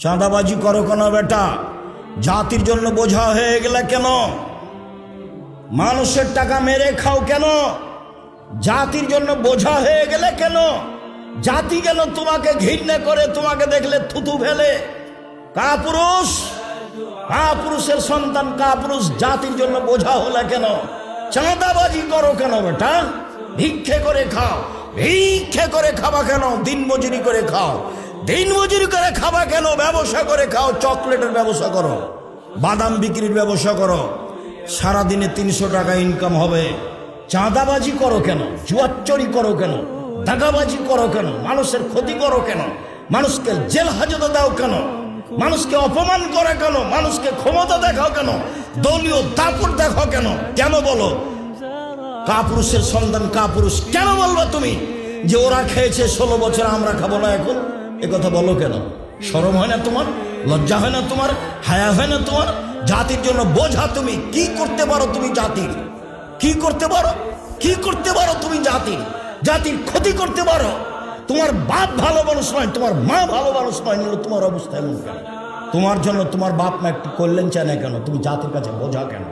চাঁদাবাজি করো কেন বেটা? জাতির জন্য বোঝা হয়ে গেলে কেন? মানুষের টাকা মেরে খাও কেন? জাতির জন্য বোঝা হয়ে গেলে কেন? জাতি কেন তোমাকে ঘৃণা করে, তোমাকে দেখলে থুতু ফেলে। কা পুরুষ কা পুরুষের সন্তান কা পুরুষ জাতির জন্য বোঝা হলে কেন? চাঁদাবাজি করো কেন বেটা? ভিক্ষে করে খাও। ভিক্ষে করে খাবা কেন? দিন মজুরি করে খাও। দিন মজুরি করে খাবা কেন? ব্যবসা করে খাও, চকলেটের ব্যবসা করো, বাদাম বিক্রির ব্যবসা করো, সারাদিনে তিনশো টাকা ইনকাম হবে। চাঁদাবাজি করো কেন? জুয়াচ্চরি করো কেন? দাগাবাজি করো কেন? মানুষের ক্ষতি করো কেন? মানুষকে জেল হাজতে দাও কেন? মানুষকে অপমান করে কেন? মানুষকে ক্ষমতা দেখাও কেন? দলীয় দাপট দেখো কেন? কেন বলো? কাপুরুষের সন্তান কাপুরুষ, কেন বলব তুমি? যে ওরা খেয়েছে, ষোলো বছর আমরা খাব না এখন? কথা বলো কেন? সরম হয় না তোমার? লজ্জা হয় না তোমার? হায়া হয় না তোমার? জাতির জন্য বোঝা তুমি কি করতে পারো তুমি জাতির? কি করতে পারো? কি করতে পারো তুমি জাতির? জাতির ক্ষতি করতে পারো? তোমার বাপ ভালো মানুষ নয়, তোমার মা ভালো মানুষ নয় নিলে তোমার অবস্থা এমন কেন? তোমার জন্য তোমার বাপ মা একটু করলেন চায় না কেন? তুমি জাতির কাছে বোঝা কেন?